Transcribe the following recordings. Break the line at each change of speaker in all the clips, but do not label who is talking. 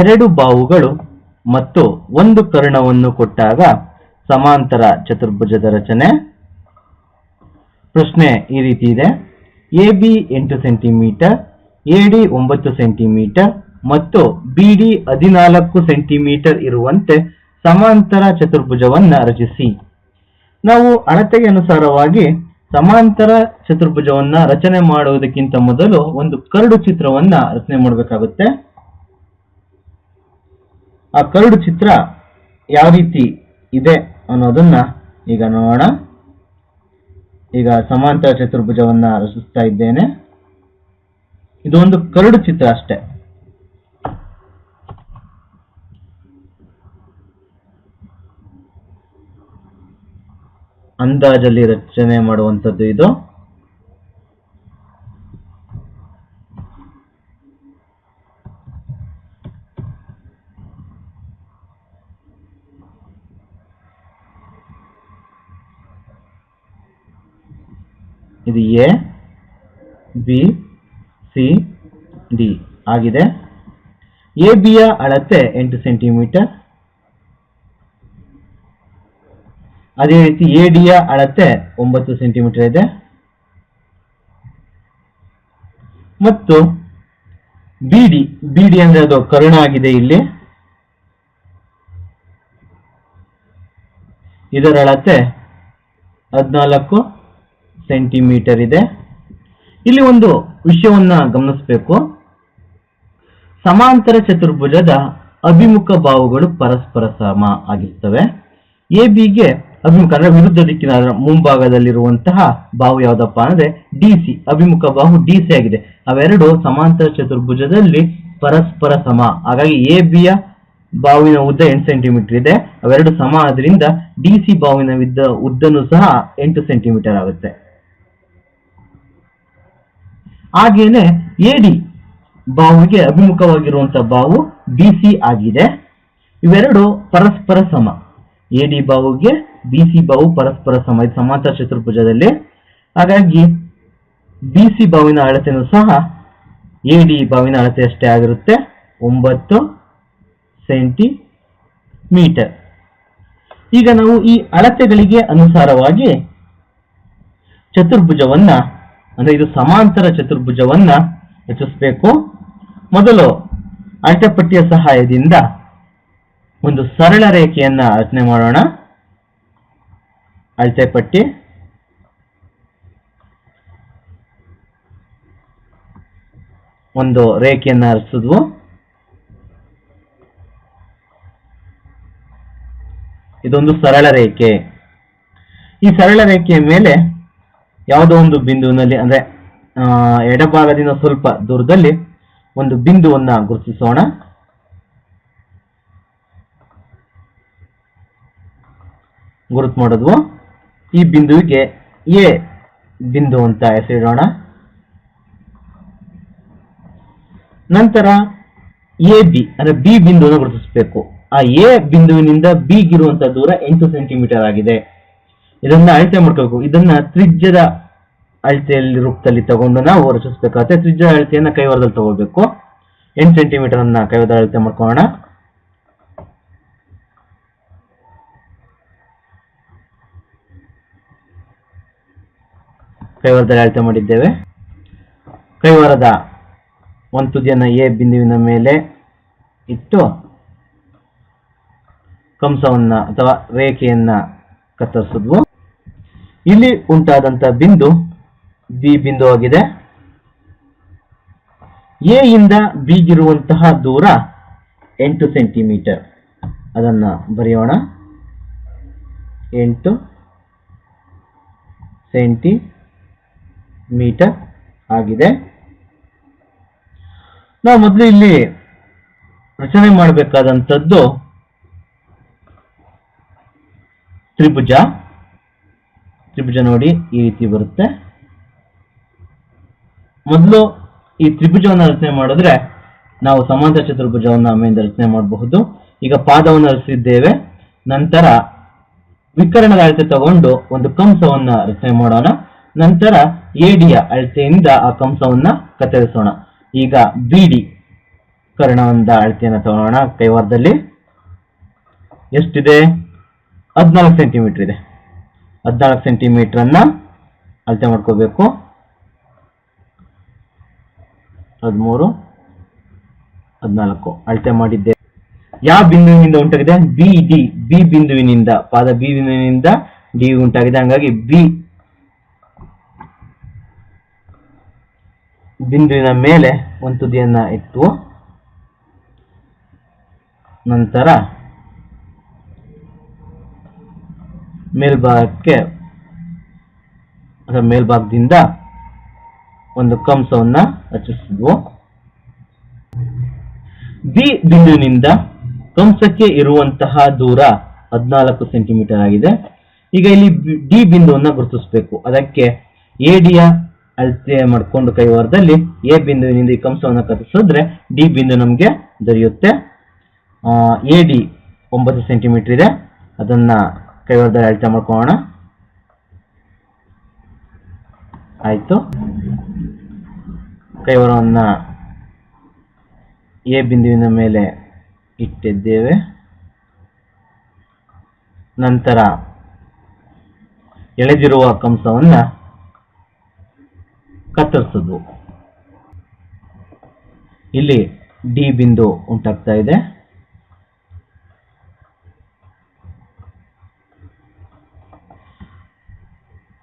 ಎರಡು ಬಾವುಗಳು ಮತ್ತು ಒಂದು ಕರ್ಣವನ್ನು ಕೊಟ್ಟಾಗ ಸಮಾಂತರ ಚತುರ್ಭುಜದ ರಚನೆ. ಪ್ರಶ್ನೆ ಈ ರೀತಿ ಇದೆ. ಎ ಬಿ ಎಂಟು ಸೆಂಟಿಮೀಟರ್, ಎ ಡಿ ಒಂಬತ್ತು ಸೆಂಟಿಮೀಟರ್ ಮತ್ತು ಬಿ ಡಿ ಹದಿನಾಲ್ಕು ಸೆಂಟಿಮೀಟರ್ ಇರುವಂತೆ ಸಮಾಂತರ ಚತುರ್ಭುಜವನ್ನು ರಚಿಸಿ. ನಾವು ಅಳತೆಗೆ ಅನುಸಾರವಾಗಿ ಸಮಾಂತರ ಚತುರ್ಭುಜವನ್ನು ರಚನೆ ಮಾಡುವುದಕ್ಕಿಂತ ಮೊದಲು ಒಂದು ಕರಡು ಚಿತ್ರವನ್ನು ರಚನೆ ಮಾಡಬೇಕಾಗುತ್ತೆ. ಆ ಕರಡು ಚಿತ್ರ ಯಾವ ರೀತಿ ಇದೆ ಅನ್ನೋದನ್ನ ಈಗ ನೋಡೋಣ. ಈಗ ಸಮಾಂತರ ಚತುರ್ಭುಜವನ್ನ ರಚಿಸ್ತಾ ಇದ್ದೇನೆ. ಇದು ಒಂದು ಕರಡು ಚಿತ್ರ ಅಷ್ಟೇ. ಅಂದಾಜಲ್ಲಿ ರಚನೆ ಮಾಡುವಂಥದ್ದು ಇದು. ಇದು ಎ ಬಿ ಸಿ ಡಿ ಆಗಿದೆ. ಎ ಬಿಯ ಅಳತೆ ಎಂಟು ಸೆಂಟಿಮೀಟರ್. ಅದೇ ರೀತಿ ಎ ಡಿಯ ಅಳತೆ ಒಂಬತ್ತು ಸೆಂಟಿಮೀಟರ್ ಇದೆ. ಮತ್ತು ಬಿ ಡಿ ಬಿ ಡಿ ಅಂದ್ರೆ ಅದು ಕರುಣ ಆಗಿದೆ ಇಲ್ಲಿ. ಇದರ ಅಳತೆ ಹದಿನಾಲ್ಕು. ಸೆಂಟಿಮೀಟರ್ ಇದೆ. ಇಲ್ಲಿ ಒಂದು ವಿಷಯವನ್ನ ಗಮನಿಸಬೇಕು. ಸಮಾಂತರ ಚತುರ್ಭುಜದ ಅಭಿಮುಖ ಭಾವಗಳು ಪರಸ್ಪರ ಸಮ ಆಗಿರ್ತವೆ. ಎ ಬಿಗೆ ಅಭಿಮುಖ ಅಂದ್ರೆ ವಿರುದ್ಧ ದಿಕ್ಕಿನ ಮುಂಭಾಗದಲ್ಲಿರುವಂತಹ ಬಾವು ಯಾವ್ದಪ್ಪ ಅಂದ್ರೆ ಡಿ, ಸಿ, ಅಭಿಮುಖ ಬಾಹು ಡಿ, ಸಿ ಆಗಿದೆ. ಅವೆರಡು ಸಮಾಂತರ ಚತುರ್ಭುಜದಲ್ಲಿ ಪರಸ್ಪರ ಸಮ. ಹಾಗಾಗಿ ಎ ಬಿಯ ಬಾವಿನ ಉದ್ದ ಎಂಟು ಸೆಂಟಿಮೀಟರ್ ಇದೆ. ಅವೆರಡು ಸಮ ಆದ್ರಿಂದ ಡಿ, ಸಿ ಬಾವಿನ ಉದ್ದನು ಸಹ ಎಂಟು ಸೆಂಟಿಮೀಟರ್ ಆಗುತ್ತೆ. ಹಾಗೇನೆ ಎಡಿ ಬಾಹುವಿಗೆ ಅಭಿಮುಖವಾಗಿರುವಂತಹ ಬಾವು ಬಿ ಸಿ ಆಗಿದೆ. ಇವೆರಡು ಪರಸ್ಪರ ಸಮ. ಎ ಡಿ ಬಾವುಗೆ ಬಿ ಸಿ ಬಾವು ಪರಸ್ಪರ ಸಮ. ಇದು ಸಮಾಂತರ ಚತುರ್ಭುಜದಲ್ಲಿ. ಹಾಗಾಗಿ ಬಿ ಸಿ ಬಾವಿನ ಅಳತೆನೂ ಸಹ ಎಡಿ ಬಾವಿನ ಅಳತೆ ಅಷ್ಟೇ ಆಗಿರುತ್ತೆ. ಒಂಬತ್ತು ಸೆಂಟಿಮೀಟರ್. ಈಗ ನಾವು ಈ ಅಳತೆಗಳಿಗೆ ಅನುಸಾರವಾಗಿ ಚತುರ್ಭುಜವನ್ನ ಅಂದ್ರೆ ಇದು ಸಮಾಂತರ ಚತುರ್ಭುಜವನ್ನ ರಚಿಸಬೇಕು. ಮೊದಲು ಅಳತೆಪಟ್ಟಿಯ ಸಹಾಯದಿಂದ ಒಂದು ಸರಳ ರೇಖೆಯನ್ನ ರಚನೆ ಮಾಡೋಣ. ಅಳತೆಪಟ್ಟಿ ಒಂದು ರೇಖೆಯನ್ನ ರಚಿಸಿದ್ವು. ಇದೊಂದು ಸರಳ ರೇಖೆ. ಈ ಸರಳ ರೇಖೆಯ ಮೇಲೆ ಯಾವುದೋ ಒಂದು ಬಿಂದುವಿನಲ್ಲಿ, ಅಂದ್ರೆ ಎಡಭಾಗದಿಂದ ಸ್ವಲ್ಪ ದೂರದಲ್ಲಿ ಒಂದು ಬಿಂದುವನ್ನ ಗುರುತಿಸೋಣ. ಗುರುತು ಮಾಡಿದ್ವು ಈ ಬಿಂದುವಿಗೆ ಎ ಬಿಂದು ಅಂತ ಹೆಸರಿಡೋಣ. ನಂತರ ಎ ಬಿ, ಅಂದ್ರೆ ಬಿ ಬಿಂದುವನ್ನು ಗುರುತಿಸಬೇಕು. ಆ ಎ ಬಿಂದುವಿನಿಂದ ಬಿ ಗಿರುವಂತಹ ದೂರ ಎಂಟು ಸೆಂಟಿಮೀಟರ್ ಆಗಿದೆ. ಇದನ್ನ ಅಳತೆ ಮಾಡ್ಕೋಬೇಕು ಇದನ್ನ ತ್ರಿಜ್ಯದ ಅಳತೆಯಲ್ಲಿ ರೂಪದಲ್ಲಿ ತಗೊಂಡು ನಾವು ರಚಿಸಬೇಕಾಗುತ್ತೆ ತ್ರಿಜ್ಯದ ಅಳತೆಯನ್ನ ಕೈವಾರದಲ್ಲಿ ತಗೋಬೇಕು ಎಂಟು ಸೆಂಟಿಮೀಟರ್ ಅನ್ನ ಕೈವಾರದ ಅಳತೆ ಮಾಡ್ಕೋಣ ಕೈವಾರದಲ್ಲಿ ಅಳತೆ ಮಾಡಿದ್ದೇವೆ. ಕೈವಾರದ ಒಂದು ತುದಿಯನ್ನ ಎ ಬಿಂದುವಿನ ಮೇಲೆ ಇಟ್ಟು ಕಂಸವನ್ನ ಅಥವಾ ರೇಖೆಯನ್ನ ಕತ್ತರಿಸಿದ್ವು. ಇಲ್ಲಿ ಉಂಟಾದಂತ ಬಿಂದು ಬಿ ಬಿಂದು ಆಗಿದೆ. ಎ ಇಂದ ಬಿಗಿರುವಂತಹ ದೂರ ಎಂಟು ಸೆಂಟಿಮೀಟರ್. ಅದನ್ನ ಬರೆಯೋಣ. ಎಂಟು ಸೆಂಟಿಮೀಟರ್ ಆಗಿದೆ. ನಾವು ಮೊದಲು ಇಲ್ಲಿ ರಚನೆ ಮಾಡಬೇಕಾದಂಥದ್ದು ತ್ರಿಭುಜ. ತ್ರಿಭುಜ ನೋಡಿ ಈ ರೀತಿ ಬರುತ್ತೆ. ಮೊದಲು ಈ ತ್ರಿಭುಜವನ್ನು ರಚನೆ ಮಾಡಿದ್ರೆ ನಾವು ಸಮಾಂತರ ಚತುರ್ಭುಜವನ್ನು ಆಮೇಲೆ ರಚನೆ ಮಾಡಬಹುದು. ಈಗ ಪಾದವನ್ನು ರಚಿಸಿದ್ದೇವೆ. ನಂತರ ವಿಕರಣದ ಅಳತೆ ತಗೊಂಡು ಒಂದು ಕಂಸವನ್ನ ರಚನೆ ಮಾಡೋಣ. ನಂತರ ಎಡಿಯ ಅಳತೆಯಿಂದ ಆ ಕಂಸವನ್ನ ಕತ್ತರಿಸೋಣ. ಈಗ ಬಿಡಿ ಕರ್ಣದ ಅಳತೆಯನ್ನು ತಗೊಳ್ಳೋಣ ಕೈವಾರದಲ್ಲಿ. ಎಷ್ಟಿದೆ? ಹದಿನಾಲ್ಕು ಸೆಂಟಿಮೀಟರ್ ಇದೆ. ಹದಿನಾಲ್ಕು ಸೆಂಟಿಮೀಟರ್ ಅನ್ನ ಅಳತೆ ಮಾಡ್ಕೋಬೇಕು. ಹದಿಮೂರು, ಹದಿನಾಲ್ಕು ಅಳತೆ ಮಾಡಿದ್ದೆ. ಯಾವ ಬಿಂದುವಿನಿಂದ ಉಂಟಾಗಿದೆ? ಬಿ ಡಿ ಬಿ ಬಿಂದುವಿನಿಂದ, ಪಾದ ಬಿ ಬಿಂದುವಿನಿಂದ ಡಿ ಉಂಟಾಗಿದೆ. ಹಂಗಾಗಿ ಬಿ ಬಿಂದುವಿನ ಮೇಲೆ ಒಂದು ತುದಿಯನ್ನ ಇಟ್ಟು ನಂತರ ಮೇಲ್ಭಾಗಕ್ಕೆ ಅಥವಾ ಮೇಲ್ಭಾಗದಿಂದ ಒಂದು ಕಂಸವನ್ನು ರಚಿಸಿದ್ವು. ಬಿ ಬಿಂದುವಿನಿಂದ ಕಂಸಕ್ಕೆ ಇರುವಂತಹ ದೂರ ಹದಿನಾಲ್ಕು ಸೆಂಟಿಮೀಟರ್ ಆಗಿದೆ. ಈಗ ಇಲ್ಲಿ ಡಿ ಬಿಂದುವನ್ನ ಗುರುತಿಸಬೇಕು. ಅದಕ್ಕೆ ಎ ಡಿಯ ಅಳತೆ ಮಾಡಿಕೊಂಡು ಕೈವಾರದಲ್ಲಿ ಎ ಬಿಂದುವಿನಿಂದ ಈ ಕಂಸವನ್ನು ಕತ್ತರಿಸಿದ್ರೆ ಡಿ ಬಿಂದು ನಮಗೆ ದೊರೆಯುತ್ತೆ. ಎ ಡಿ ಒಂಬತ್ತು ಸೆಂಟಿಮೀಟರ್ ಇದೆ. ಅದನ್ನ ಕೈವಾರದಲ್ಲಿ ಅಳತೆ ಮಾಡ್ಕೊಳ್ಳೋಣ ಆಯ್ತು. ಕೈವಾರವನ್ನ ಎ ಬಿಂದುವಿನ ಮೇಲೆ ಇಟ್ಟಿದ್ದೇವೆ. ನಂತರ ಎಳೆದಿರುವ ಕಂಸವನ್ನು ಕತ್ತರಿಸೋದು ಇಲ್ಲಿ ಡಿ ಬಿಂದು ಉಂಟಾಗ್ತಾ ಇದೆ.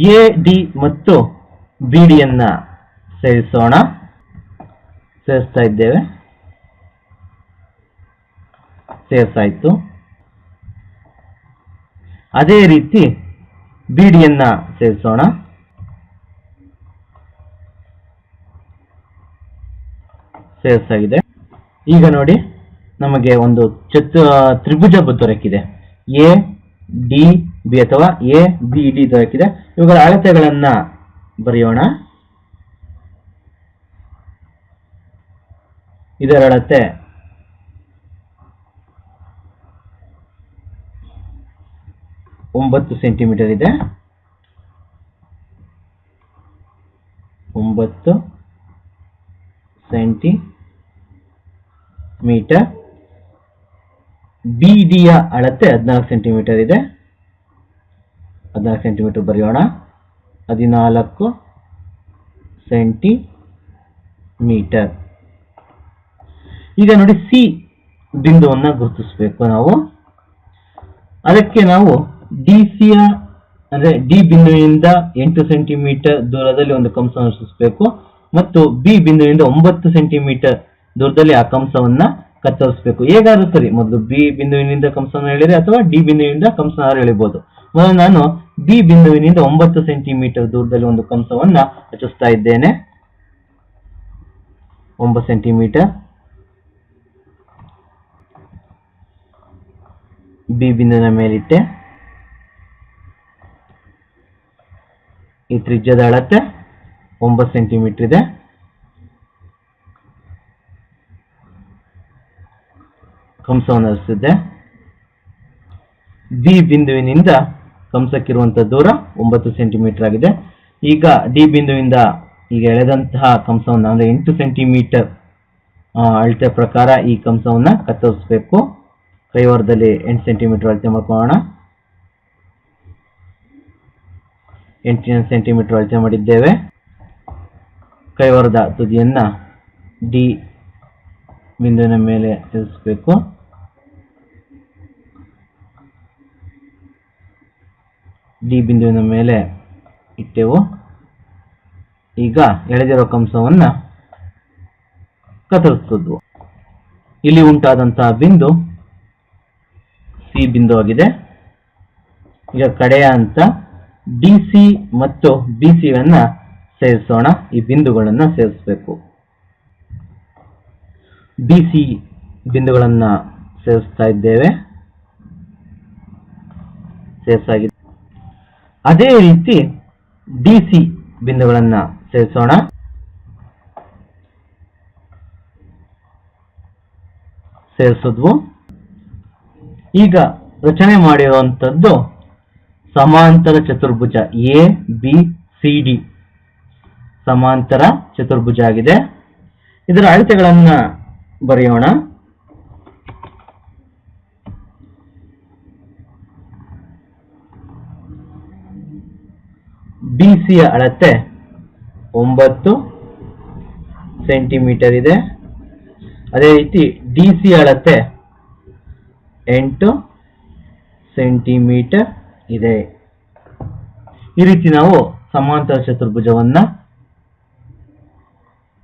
ಎ, ಡಿ ಮತ್ತು ಬಿ ಡಿಯನ್ನ ಸೇರಿಸೋಣ. ಸೇರಿಸ್ತಾ ಇದ್ದೇವೆ. ಸೇರ್ಸಾಯ್ತು. ಅದೇ ರೀತಿ ಬಿ ಬಿಡಿಯನ್ನ ಸೇರಿಸೋಣ. ಸೇರ್ಸಾಗಿದೆ. ಈಗ ನೋಡಿ ನಮಗೆ ಒಂದು ಚತು ತ್ರಿಭುಜ ದೊರಕಿದೆ. ಎ, ಡಿ, ಬಿ ಅಥವಾ ಎ, ಬಿ, ಡಿ ದೊರಕಿದೆ. ಇವುಗಳ ಅಳತೆಗಳನ್ನು ಬರೆಯೋಣ. ಇದರ ಅಳತೆ. ಒಂಬತ್ತು ಸೆಂಟಿಮೀಟರ್ ಇದೆ. ಒಂಬತ್ತು ಸೆಂಟಿ ಮೀಟರ್ ಬಿ ಡಿಯ ಅಳತೆ ಹದಿನಾಲ್ಕು ಸೆಂಟಿಮೀಟರ್ ಇದೆ. ಹದಿನಾಲ್ಕು ಸೆಂಟಿಮೀಟರ್ ಬರೆಯೋಣ. ಹದಿನಾಲ್ಕು ಸೆಂಟಿ ಮೀಟರ್ ಈಗ ನೋಡಿ ಸಿ ಬಿಂದುವನ್ನು ಗುರುತಿಸಬೇಕು ನಾವು. ಅದಕ್ಕೆ ನಾವು ಡಿ ಸಿಯ ಅಂದರೆ ಡಿ ಬಿಂದುವಿನಿಂದ ಎಂಟು ಸೆಂಟಿಮೀಟರ್ ದೂರದಲ್ಲಿ ಒಂದು ಕಂಸವನ್ನು ರಚಿಸಬೇಕು ಮತ್ತು ಬಿ ಬಿಂದುವಿನಿಂದ ಒಂಬತ್ತು ಸೆಂಟಿಮೀಟರ್ ದೂರದಲ್ಲಿ ಆ ಕಂಸವನ್ನು ಕತ್ತರಿಸಬೇಕು. ಹೇಗಾದ್ರೂ ಸರಿ, ಮೊದಲು ಬಿ ಬಿಂದುವಿನಿಂದ ಕಂಸವನ್ನು ಹೇಳಿದರೆ ಅಥವಾ ಡಿ ಬಿಂದುವಿನಿಂದ ಕಂಸನ ಎಳಿಬಹುದು ಮೊದಲು ನಾನು ಬಿ ಬಿಂದುವಿನಿಂದ ಒಂಬತ್ತು ಸೆಂಟಿಮೀಟರ್ ದೂರದಲ್ಲಿ ಒಂದು ಕಂಸವನ್ನ ರಚಿಸ್ತಾ ಇದ್ದೇನೆ. ಒಂಬತ್ತು ಸೆಂಟಿಮೀಟರ್ ಬಿ ಬಿಂದುವಿನ ಮೇಲಿಟ್ಟೆ. ಈ ತ್ರಿಜ್ಯದ ಅಳತೆ ಒಂಬತ್ತು ಸೆಂಟಿಮೀಟರ್ ಇದೆ. ಕಂಸವನ್ನು ಹರಿಸಿದ್ದೆ ಬಿ ಬಿಂದುವಿನಿಂದ ಕಂಸಕ್ಕಿರುವಂತಹ ದೂರ ಒಂಬತ್ತು ಸೆಂಟಿಮೀಟರ್ ಆಗಿದೆ. ಈಗ ಡಿ ಬಿಂದುವಿಂದ ಈಗ ಎಳೆದಂತಹ ಕಂಸವನ್ನು ಅಂದ್ರೆ ಎಂಟು ಸೆಂಟಿಮೀಟರ್ ಅಳತೆ ಪ್ರಕಾರ ಈ ಕಂಸವನ್ನ ಕತ್ತರಿಸಬೇಕು. ಕೈವಾರದಲ್ಲಿ ಎಂಟು ಸೆಂಟಿಮೀಟರ್ ಅಳತೆ ಮಾಡ್ಕೊಳ್ಳೋಣ. ಎಂಟು ಸೆಂಟಿಮೀಟರ್ ಅಳತೆ ಮಾಡಿದ್ದೇವೆ. ಕೈವಾರದ ತುದಿಯನ್ನ ಡಿ ಬಿಂದುವಿನ ಮೇಲೆ ಇರಿಸಬೇಕು ಡಿ ಬಿಂದುವಿನ ಮೇಲೆ ಇಟ್ಟೆವು. ಈಗ ಎಳೆದಿರೋ ಕಂಸವನ್ನು ಕತ್ತರಿಸ್ತಿದ್ವು ಇಲ್ಲಿ ಉಂಟಾದಂತಹ ಬಿಂದು ಸಿ ಬಿಂದು ಆಗಿದೆ ಈಗ ಕಡೆಯ ಅಂತ ಡಿ ಸಿ ಮತ್ತು ಬಿ ಸಿಯನ್ನ ಸೇರಿಸೋಣ. ಈ ಬಿಂದುಗಳನ್ನು ಸೇರಿಸಬೇಕು. ಬಿ ಸಿ ಬಿಂದುಗಳನ್ನು ಸೇರಿಸ್ತಾ ಇದ್ದೇವೆ. ಸೇರಿಸಾಗಿದೆ. ಅದೇ ರೀತಿ ಡಿ ಸಿ ಬಿಂದುಗಳನ್ನು ಸೇರಿಸೋಣ. ಸೇರಿಸಿದ್ವು. ಈಗ ರಚನೆ ಮಾಡಿರುವಂಥದ್ದು ಸಮಾಂತರ ಚತುರ್ಭುಜ ಎ ಬಿ ಸಿ ಡಿ ಸಮಾಂತರ ಚತುರ್ಭುಜ ಆಗಿದೆ. ಇದರ ಅಳತೆಗಳನ್ನು ಬರೆಯೋಣ. ಯ ಅಳತೆ ಒಂಬತ್ತು ಸೆಂಟಿಮೀಟರ್ ಇದೆ. ಅದೇ ರೀತಿ ಡಿ ಸಿ ಅಳತೆ ಎಂಟು ಸೆಂಟಿಮೀಟರ್ ಇದೆ. ಈ ರೀತಿ ನಾವು ಸಮಾಂತರ ಚತುರ್ಭುಜವನ್ನ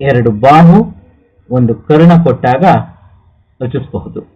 ಎರಡು ಬಾಹು, ಒಂದು ಕರ್ಣ ಕೊಟ್ಟಾಗ ರಚಿಸಬಹುದು.